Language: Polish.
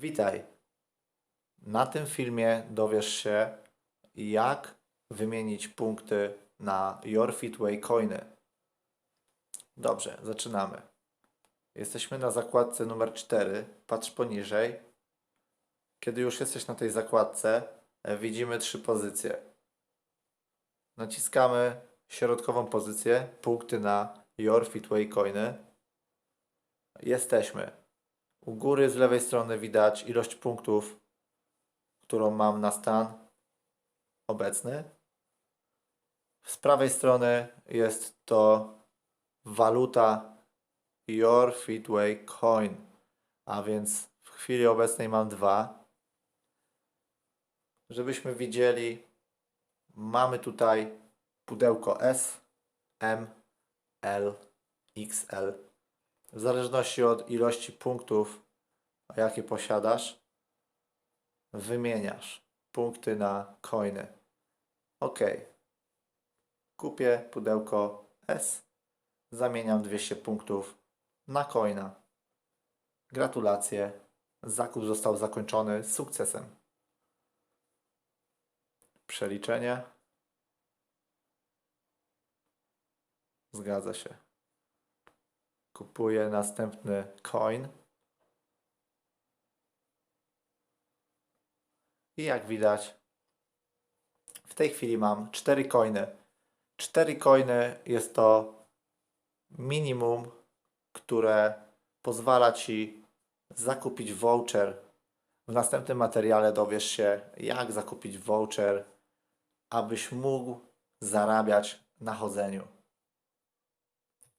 Witaj. Na tym filmie dowiesz się, jak wymienić punkty na Your Fitway coiny. Dobrze, zaczynamy. Jesteśmy na zakładce numer 4. Patrz poniżej. Kiedy już jesteś na tej zakładce, widzimy trzy pozycje. Naciskamy środkową pozycję, punkty na Your Fitway coiny. Jesteśmy. U góry z lewej strony widać ilość punktów, którą mam na stan obecny. Z prawej strony jest to waluta Your Fitway Coin, a więc w chwili obecnej mam dwa. Żebyśmy widzieli, mamy tutaj pudełko S, M, L, XL. W zależności od ilości punktów, jakie posiadasz, wymieniasz punkty na coiny. OK. Kupię pudełko S, zamieniam 200 punktów na coina. Gratulacje. Zakup został zakończony sukcesem. Przeliczenie. Zgadza się. Kupuję następny coin. I jak widać, w tej chwili mam 4 coiny. 4 coiny jest to minimum, które pozwala Ci zakupić voucher. W następnym materiale dowiesz się, jak zakupić voucher, abyś mógł zarabiać na chodzeniu.